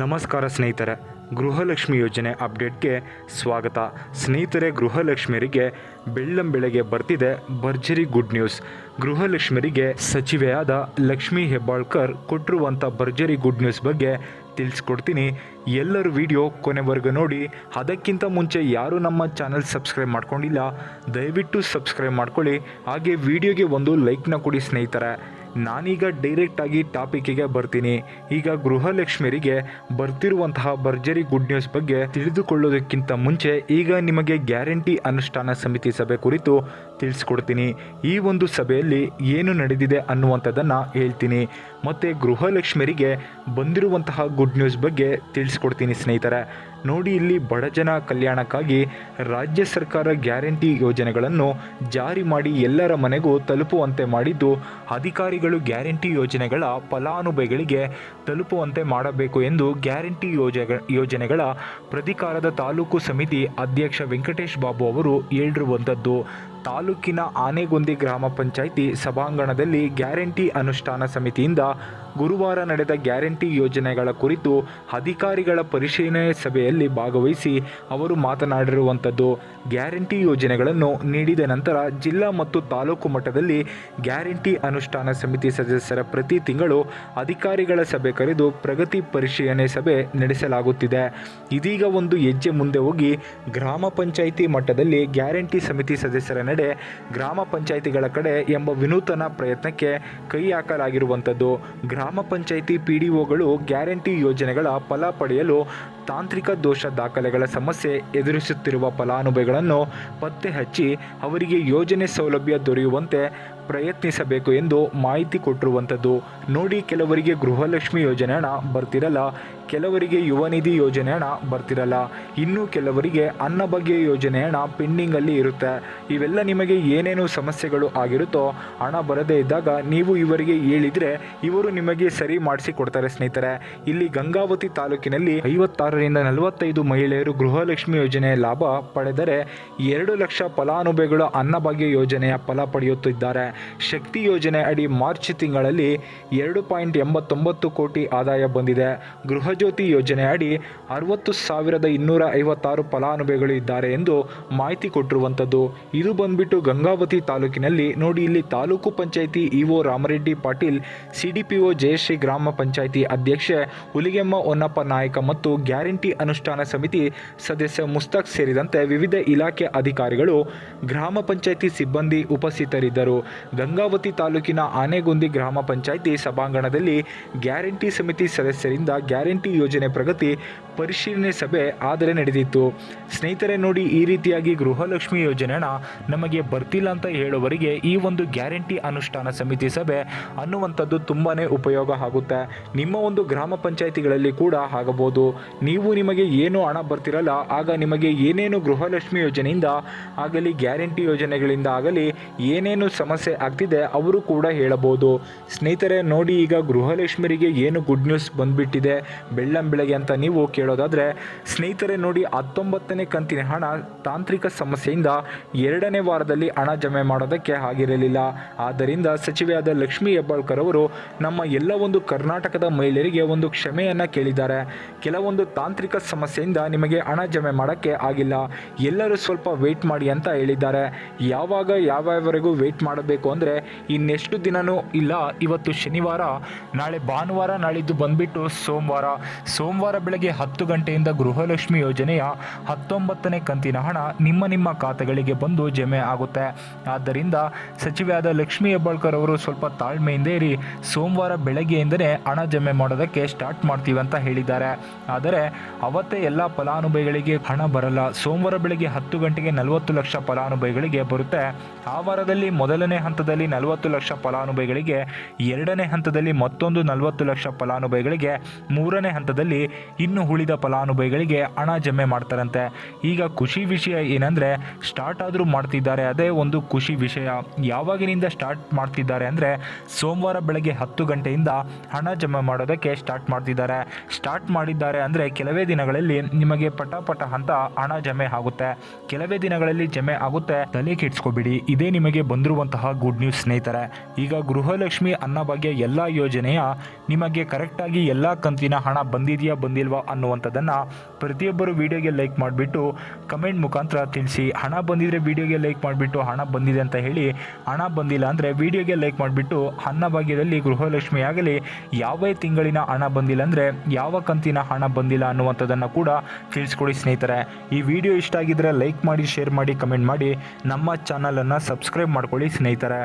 ನಮಸ್ಕಾರ ಸ್ನೇಹಿತರೆ, ಗೃಹಲಕ್ಷ್ಮಿ ಯೋಜನೆ ಅಪ್ಡೇಟ್ಗೆ ಸ್ವಾಗತ. ಸ್ನೇಹಿತರೆ, ಗೃಹಲಕ್ಷ್ಮಿಯರಿಗೆ ಬೆಳ್ಳಂಬೆಳಗ್ಗೆ ಬರ್ತಿದೆ ಭರ್ಜರಿ ಗುಡ್ ನ್ಯೂಸ್. ಗೃಹಲಕ್ಷ್ಮಿಯರಿಗೆ ಸಚಿವೆಯಾದ ಲಕ್ಷ್ಮಿ ಹೆಬ್ಬಾಳ್ಕರ್ ಕೊಟ್ಟಿರುವಂಥ ಭರ್ಜರಿ ಗುಡ್ ನ್ಯೂಸ್ ಬಗ್ಗೆ ತಿಳಿಸ್ಕೊಡ್ತೀನಿ. ಎಲ್ಲರೂ ವಿಡಿಯೋ ಕೊನೆವರೆಗೂ ನೋಡಿ. ಅದಕ್ಕಿಂತ ಮುಂಚೆ ಯಾರು ನಮ್ಮ ಚಾನಲ್ ಸಬ್ಸ್ಕ್ರೈಬ್ ಮಾಡ್ಕೊಂಡಿಲ್ಲ, ದಯವಿಟ್ಟು ಸಬ್ಸ್ಕ್ರೈಬ್ ಮಾಡ್ಕೊಳ್ಳಿ. ಹಾಗೆ ವಿಡಿಯೋಗೆ ಒಂದು ಲೈಕ್ನ ಕೊಡಿ ಸ್ನೇಹಿತರೆ. ನಾನೀಗ ಡೈರೆಕ್ಟಾಗಿ ಟಾಪಿಕ್ಕಿಗೆ ಬರ್ತೀನಿ. ಈಗ ಗೃಹಲಕ್ಷ್ಮಿಯರಿಗೆ ಬರ್ತಿರುವಂತಹ ಭರ್ಜರಿ ಗುಡ್ ನ್ಯೂಸ್ ಬಗ್ಗೆ ತಿಳಿದುಕೊಳ್ಳೋದಕ್ಕಿಂತ ಮುಂಚೆ ಈಗ ನಿಮಗೆ ಗ್ಯಾರಂಟಿ ಅನುಷ್ಠಾನ ಸಮಿತಿ ಸಭೆ ಕುರಿತು ತಿಳಿಸ್ಕೊಡ್ತೀನಿ. ಈ ಒಂದು ಸಭೆಯಲ್ಲಿ ಏನು ನಡೆದಿದೆ ಅನ್ನುವಂಥದ್ದನ್ನು ಹೇಳ್ತೀನಿ. ಮತ್ತು ಗೃಹಲಕ್ಷ್ಮಿಯರಿಗೆ ಬಂದಿರುವಂತಹ ಗುಡ್ ನ್ಯೂಸ್ ಬಗ್ಗೆ ತಿಳಿಸ್ಕೊಡ್ತೀನಿ ಸ್ನೇಹಿತರೆ. ನೋಡಿ ಇಲ್ಲಿ ಬಡಜನ ಕಲ್ಯಾಣಕ್ಕಾಗಿ ರಾಜ್ಯ ಸರ್ಕಾರ ಗ್ಯಾರಂಟಿ ಯೋಜನೆಗಳನ್ನು ಜಾರಿ ಮಾಡಿ ಎಲ್ಲರ ಮನೆಗೂ ತಲುಪುವಂತೆ ಮಾಡಿದ್ದು, ಅಧಿಕಾರಿಗಳು ಗ್ಯಾರಂಟಿ ಯೋಜನೆಗಳ ಫಲಾನುಭವಿಗಳಿಗೆ ತಲುಪುವಂತೆ ಮಾಡಬೇಕು ಎಂದು ಗ್ಯಾರಂಟಿ ಯೋಜನೆ ಯೋಜನೆಗಳ ಪ್ರಧಿಕಾರದ ತಾಲೂಕು ಸಮಿತಿ ಅಧ್ಯಕ್ಷ ವೆಂಕಟೇಶ್ ಬಾಬು ಅವರು ಹೇಳಿರುವಂಥದ್ದು. ತಾಲೂಕಿನ ಆನೆಗೊಂದಿ ಗ್ರಾಮ ಪಂಚಾಯಿತಿ ಸಭಾಂಗಣದಲ್ಲಿ ಗ್ಯಾರಂಟಿ ಅನುಷ್ಠಾನ ಸಮಿತಿಯಿಂದ ಗುರುವಾರ ನಡೆದ ಗ್ಯಾರಂಟಿ ಯೋಜನೆಗಳ ಕುರಿತು ಅಧಿಕಾರಿಗಳ ಪರಿಶೀಲನೆ ಸಭೆಯಲ್ಲಿ ಭಾಗವಹಿಸಿ ಅವರು ಮಾತನಾಡಿರುವಂಥದ್ದು. ಗ್ಯಾರಂಟಿ ಯೋಜನೆಗಳನ್ನು ನೀಡಿದ ನಂತರ ಜಿಲ್ಲಾ ಮತ್ತು ತಾಲೂಕು ಮಟ್ಟದಲ್ಲಿ ಗ್ಯಾರಂಟಿ ಅನುಷ್ಠಾನ ಸಮಿತಿ ಸದಸ್ಯರ ಪ್ರತಿ ತಿಂಗಳು ಅಧಿಕಾರಿಗಳ ಸಭೆ ಕರೆದು ಪ್ರಗತಿ ಪರಿಶೀಲನೆ ಸಭೆ ನಡೆಸಲಾಗುತ್ತಿದೆ. ಇದೀಗ ಒಂದು ಹೆಜ್ಜೆ ಮುಂದೆ ಹೋಗಿ ಗ್ರಾಮ ಪಂಚಾಯಿತಿ ಮಟ್ಟದಲ್ಲಿ ಗ್ಯಾರಂಟಿ ಸಮಿತಿ ಸದಸ್ಯರ ನಡೆ ಗ್ರಾಮ ಪಂಚಾಯಿತಿಗಳ ಕಡೆ ಎಂಬ ವಿನೂತನ ಪ್ರಯತ್ನಕ್ಕೆ ಕೈ ಹಾಕಲಾಗಿರುವಂಥದ್ದು. ಗ್ರಾಮ ಪಂಚಾಯಿತಿ ಪಿ ಗ್ಯಾರಂಟಿ ಯೋಜನೆಗಳ ಫಲ ಪಡೆಯಲು ತಾಂತ್ರಿಕ ದೋಷ ದಾಖಲೆಗಳ ಸಮಸ್ಯೆ ಎದುರಿಸುತ್ತಿರುವ ಫಲಾನುಭವಿಗಳನ್ನು ಪತ್ತೆ ಹಚ್ಚಿ ಅವರಿಗೆ ಯೋಜನೆ ಸೌಲಭ್ಯ ದೊರೆಯುವಂತೆ ಪ್ರಯತ್ನಿಸಬೇಕು ಎಂದು ಮಾಹಿತಿ ಕೊಟ್ಟಿರುವಂಥದ್ದು. ನೋಡಿ, ಕೆಲವರಿಗೆ ಗೃಹಲಕ್ಷ್ಮಿ ಯೋಜನೆ ಹಣ ಬರ್ತಿರಲ್ಲ. ಕೆಲವರಿಗೆ ಯುವ ನಿಧಿ ಯೋಜನೆ ಹಣ ಬರ್ತಿರಲ್ಲ. ಇನ್ನು ಕೆಲವರಿಗೆ ಅನ್ನಭಾಗ್ಯ ಯೋಜನೆ ಹಣ ಪೆಂಡಿಂಗಲ್ಲಿ ಇರುತ್ತೆ. ಇವೆಲ್ಲ ನಿಮಗೆ ಏನೇನು ಸಮಸ್ಯೆಗಳು ಆಗಿರುತ್ತೋ ಹಣ ಬರದೇ ಇದ್ದಾಗ ನೀವು ಇವರಿಗೆ ಹೇಳಿದರೆ ಇವರು ನಿಮಗೆ ಸರಿ ಮಾಡಿಸಿ ಕೊಡ್ತಾರೆ ಸ್ನೇಹಿತರೆ. ಇಲ್ಲಿ ಗಂಗಾವತಿ ತಾಲೂಕಿನಲ್ಲಿ ಐವತ್ತಾರರಿಂದ ನಲವತ್ತೈದು ಮಹಿಳೆಯರು ಗೃಹಲಕ್ಷ್ಮಿ ಯೋಜನೆಯ ಲಾಭ ಪಡೆದರೆ ಎರಡು ಲಕ್ಷ ಫಲಾನುಭವಿಗಳು ಅನ್ನಭಾಗ್ಯ ಯೋಜನೆಯ ಫಲ ಪಡೆಯುತ್ತಿದ್ದಾರೆ. ಶಕ್ತಿ ಯೋಜನೆ ಅಡಿ ಮಾರ್ಚ್ ತಿಂಗಳಲ್ಲಿ ಎರಡು ಪಾಯಿಂಟ್ ಎಂಬತ್ತೊಂಬತ್ತು ಕೋಟಿ ಆದಾಯ ಬಂದಿದೆ. ಗೃಹಜ್ಯೋತಿ ಯೋಜನೆ ಅಡಿ ಅರವತ್ತು ಸಾವಿರದ ಇನ್ನೂರ ಐವತ್ತಾರು ಫಲಾನುಭವಿಗಳು ಇದ್ದಾರೆ ಎಂದು ಮಾಹಿತಿ ಕೊಟ್ಟಿರುವಂಥದ್ದು. ಇದು ಬಂದ್ಬಿಟ್ಟು ಗಂಗಾವತಿ ತಾಲೂಕಿನಲ್ಲಿ ನೋಡಿ, ಇಲ್ಲಿ taluk panchayat EO Ramareddy Patil C D P O Jayashree ಗ್ರಾಮ ಪಂಚಾಯಿತಿ ಅಧ್ಯಕ್ಷೆ ಹುಲಿಗೆಮ್ಮ ಹೊನ್ನಪ್ಪ ನಾಯಕ ಮತ್ತು ಗ್ಯಾರಂಟಿ ಅನುಷ್ಠಾನ ಸಮಿತಿ ಸದಸ್ಯ ಮುಸ್ತಾಕ್ ಸೇರಿದಂತೆ ವಿವಿಧ ಇಲಾಖೆ ಅಧಿಕಾರಿಗಳು, ಗ್ರಾಮ ಪಂಚಾಯಿತಿ ಸಿಬ್ಬಂದಿ ಉಪಸ್ಥಿತರಿದ್ದರು. ಗಂಗಾವತಿ ತಾಲೂಕಿನ ಆನೆಗುಂದಿ ಗ್ರಾಮ ಪಂಚಾಯಿತಿ ಸಭಾಂಗಣದಲ್ಲಿ ಗ್ಯಾರಂಟಿ ಸಮಿತಿ ಸದಸ್ಯರಿಂದ ಗ್ಯಾರಂಟಿ ಯೋಜನೆ ಪ್ರಗತಿ ಪರಿಶೀಲನೆ ಸಭೆ ಆದರೆ ನಡೆದಿತ್ತು. ಸ್ನೇಹಿತರೆ, ನೋಡಿ ಈ ರೀತಿಯಾಗಿ ಗೃಹಲಕ್ಷ್ಮಿ ಯೋಜನೆನ ನಮಗೆ ಬರ್ತಿಲ್ಲ ಅಂತ ಹೇಳುವವರಿಗೆ ಈ ಒಂದು ಗ್ಯಾರಂಟಿ ಅನುಷ್ಠಾನ ಸಮಿತಿ ಸಭೆ ಅನ್ನುವಂಥದ್ದು ತುಂಬಾ ಉಪಯೋಗ ಆಗುತ್ತೆ. ನಿಮ್ಮ ಒಂದು ಗ್ರಾಮ ಪಂಚಾಯಿತಿಗಳಲ್ಲಿ ಕೂಡ ಆಗಬಹುದು. ನೀವು ನಿಮಗೆ ಏನು ಹಣ ಬರ್ತಿರಲ್ಲ, ಆಗ ನಿಮಗೆ ಏನೇನು ಗೃಹಲಕ್ಷ್ಮಿ ಯೋಜನೆಯಿಂದ ಆಗಲಿ, ಗ್ಯಾರಂಟಿ ಯೋಜನೆಗಳಿಂದ ಆಗಲಿ ಏನೇನು ಸಮಸ್ಯೆ ಆಗ್ತಿದೆ ಅವರು ಕೂಡ ಹೇಳಬಹುದು. ಸ್ನೇಹಿತರೆ, ನೋಡಿ ಈಗ ಗೃಹಲಕ್ಷ್ಮಿಯರಿಗೆ ಏನು ಗುಡ್ ನ್ಯೂಸ್ ಬಂದ್ಬಿಟ್ಟಿದೆ. ಬೆಳ್ಳಂ ಬೆಳಗ್ಗೆ ಅಂತ ನೀವು ಕೇಳೋದಾದರೆ, ಸ್ನೇಹಿತರೆ ನೋಡಿ ಹತ್ತೊಂಬತ್ತನೇ ಕಂತಿನ ಹಣ ತಾಂತ್ರಿಕ ಸಮಸ್ಯೆಯಿಂದ ಎರಡನೇ ವಾರದಲ್ಲಿ ಹಣ ಜಮೆ ಮಾಡೋದಕ್ಕೆ ಆಗಿರಲಿಲ್ಲ. ಆದ್ದರಿಂದ ಸಚಿವೆಯಾದ ಲಕ್ಷ್ಮೀ ಹೆಬ್ಬಾಳ್ಕರ್ ಅವರು ನಮ್ಮ ಎಲ್ಲ ಒಂದು ಕರ್ನಾಟಕದ ಮಹಿಳೆಯರಿಗೆ ಒಂದು ಕ್ಷಮೆಯನ್ನು ಕೇಳಿದ್ದಾರೆ. ಕೆಲವೊಂದು ತಾಂತ್ರಿಕ ಸಮಸ್ಯೆಯಿಂದ ನಿಮಗೆ ಹಣ ಜಮೆ ಮಾಡೋಕ್ಕೆ ಆಗಿಲ್ಲ. ಎಲ್ಲರೂ ಸ್ವಲ್ಪ ವೆಯ್ಟ್ ಮಾಡಿ ಅಂತ ಹೇಳಿದ್ದಾರೆ. ಯಾವಾಗ ಯಾವ್ಯಾವರೆಗೂ ವೆಯ್ಟ್ ಮಾಡಬೇಕು ಅಂದರೆ ಇನ್ನೆಷ್ಟು ದಿನನೂ ಇಲ್ಲ. ಇವತ್ತು ಶನಿವಾರ, ನಾಳೆ ಭಾನುವಾರ ನಾಳಿದ್ದು ಬಂದ್ಬಿಟ್ಟು ಸೋಮವಾರ. ಸೋಮವಾರ ಬೆಳಗ್ಗೆ ಹತ್ತು ಗಂಟೆಯಿಂದ ಗೃಹಲಕ್ಷ್ಮಿ ಯೋಜನೆಯ ಹತ್ತೊಂಬತ್ತನೇ ಕಂತಿನ ಹಣ ನಿಮ್ಮ ನಿಮ್ಮ ಖಾತೆಗಳಿಗೆ ಬಂದು ಜಮೆ ಆಗುತ್ತೆ. ಆದ್ದರಿಂದ ಸಚಿವೆಯಾದ ಲಕ್ಷ್ಮೀ ಹೆಬ್ಬಾಳ್ಕರ್ ಅವರು ಸ್ವಲ್ಪ ತಾಳ್ಮೆಯಿಂದ ಇರಿ. ಸೋಮವಾರ ಬೆಳಗ್ಗೆಯಿಂದಲೇ ಹಣ ಜಮೆ ಮಾಡೋದಕ್ಕೆ ಸ್ಟಾರ್ಟ್ ಮಾಡ್ತೀವಿ ಅಂತ ಹೇಳಿದ್ದಾರೆ. ಆದರೆ ಅವತ್ತೇ ಎಲ್ಲ ಫಲಾನುಭವಿಗಳಿಗೆ ಹಣ ಬರಲ್ಲ. ಸೋಮವಾರ ಬೆಳಗ್ಗೆ ಹತ್ತು ಗಂಟೆಗೆ ನಲವತ್ತು ಲಕ್ಷ ಫಲಾನುಭವಿಗಳಿಗೆ ಬರುತ್ತೆ. ಆ ವಾರದಲ್ಲಿ ಮೊದಲನೇ ಹಂತದಲ್ಲಿ ನಲವತ್ತು ಲಕ್ಷ ಫಲಾನುಭವಿಗಳಿಗೆ, ಎರಡನೇ ಹಂತದಲ್ಲಿ ಮತ್ತೊಂದು ನಲವತ್ತು ಲಕ್ಷ ಫಲಾನುಭವಿಗಳಿಗೆ, ಮೂರನೇ ಹಂತದಲ್ಲಿ ಇನ್ನು ಉಳಿದ ಫಲಾನುಭವಿಗಳಿಗೆ ಹಣ ಜಮೆ ಮಾಡ್ತಾರಂತೆ. ಈಗ ಖುಷಿ ವಿಷಯ ಏನಂದರೆ ಸ್ಟಾರ್ಟ್ ಆದರೂ ಮಾಡ್ತಿದ್ದಾರೆ, ಅದೇ ಒಂದು ಖುಷಿ ವಿಷಯ. ಯಾವಾಗಿನಿಂದ ಸ್ಟಾರ್ಟ್ ಮಾಡ್ತಿದ್ದಾರೆ ಅಂದರೆ, ಸೋಮವಾರ ಬೆಳಗ್ಗೆ ಹತ್ತು ಗಂಟೆಯಿಂದ ಹಣ ಜಮೆ ಮಾಡೋದಕ್ಕೆ ಸ್ಟಾರ್ಟ್ ಮಾಡ್ತಿದ್ದಾರೆ. ಸ್ಟಾರ್ಟ್ ಮಾಡಿದ್ದಾರೆ ಅಂದರೆ, ಕೆಲವೇ ದಿನಗಳಲ್ಲಿ ನಿಮಗೆ ಪಟ ಪಟ ಅಂತ ಹಣ ಜಮೆ ಆಗುತ್ತೆ. ಕೆಲವೇ ದಿನಗಳಲ್ಲಿ ಜಮೆ ಆಗುತ್ತೆ, ತಲೆ ಕೆಡ್ಸ್ಕೊಬಿಡಿ. ಇದೇ ನಿಮಗೆ ಬಂದಿರುವಂತಹ ಗುಡ್ ನ್ಯೂಸ್ ಸ್ನೇಹಿತರೆ. ಈಗ ಗೃಹಲಕ್ಷ್ಮಿ ಅನ್ನಭಾಗ್ಯ ಎಲ್ಲ ಯೋಜನೆಯ ನಿಮಗೆ ಕರೆಕ್ಟಾಗಿ ಎಲ್ಲ ಕಂತಿನ ಹಣ ಬಂದಿದೆಯಾ ಬಂದಿಲ್ವಾ ಅನ್ನುವಂಥದ್ದನ್ನು ಪ್ರತಿಯೊಬ್ಬರು ವಿಡಿಯೋಗೆ ಲೈಕ್ ಮಾಡಿಬಿಟ್ಟು ಕಮೆಂಟ್ ಮುಖಾಂತರ ತಿಳಿಸಿ. ಹಣ ಬಂದಿದ್ರೆ ವಿಡಿಯೋಗೆ ಲೈಕ್ ಮಾಡಿಬಿಟ್ಟು ಹಣ ಬಂದಿದೆ ಅಂತ ಹೇಳಿ, ಹಣ ಬಂದಿಲ್ಲ ಅಂದರೆ ವಿಡಿಯೋಗೆ ಲೈಕ್ ಮಾಡಿಬಿಟ್ಟು ಅನ್ನಭಾಗ್ಯದಲ್ಲಿ ಗೃಹಲಕ್ಷ್ಮಿ ಆಗಲಿ, ಯಾವ ತಿಂಗಳಿನ ಹಣ ಬಂದಿಲ್ಲ ಅಂದರೆ ಯಾವ ಕಂತಿನ ಹಣ ಬಂದಿಲ್ಲ ಅನ್ನುವಂಥದ್ದನ್ನು ಕೂಡ ತಿಳಿಸ್ಕೊಡಿ ಸ್ನೇಹಿತರೆ. ಈ ವಿಡಿಯೋ ಇಷ್ಟ ಆಗಿದ್ರೆ ಲೈಕ್ ಮಾಡಿ ಶೇರ್ ಮಾಡಿ ಕಮೆಂಟ್ ಮಾಡಿ. ನಮ್ಮ ಚಾನಲನ್ನು ಸಬ್ಸ್ಕ್ರೈಬ್ ಮಾಡ್ಕೊಳ್ಳಿ ಸ್ನೇಹಿತರೆ.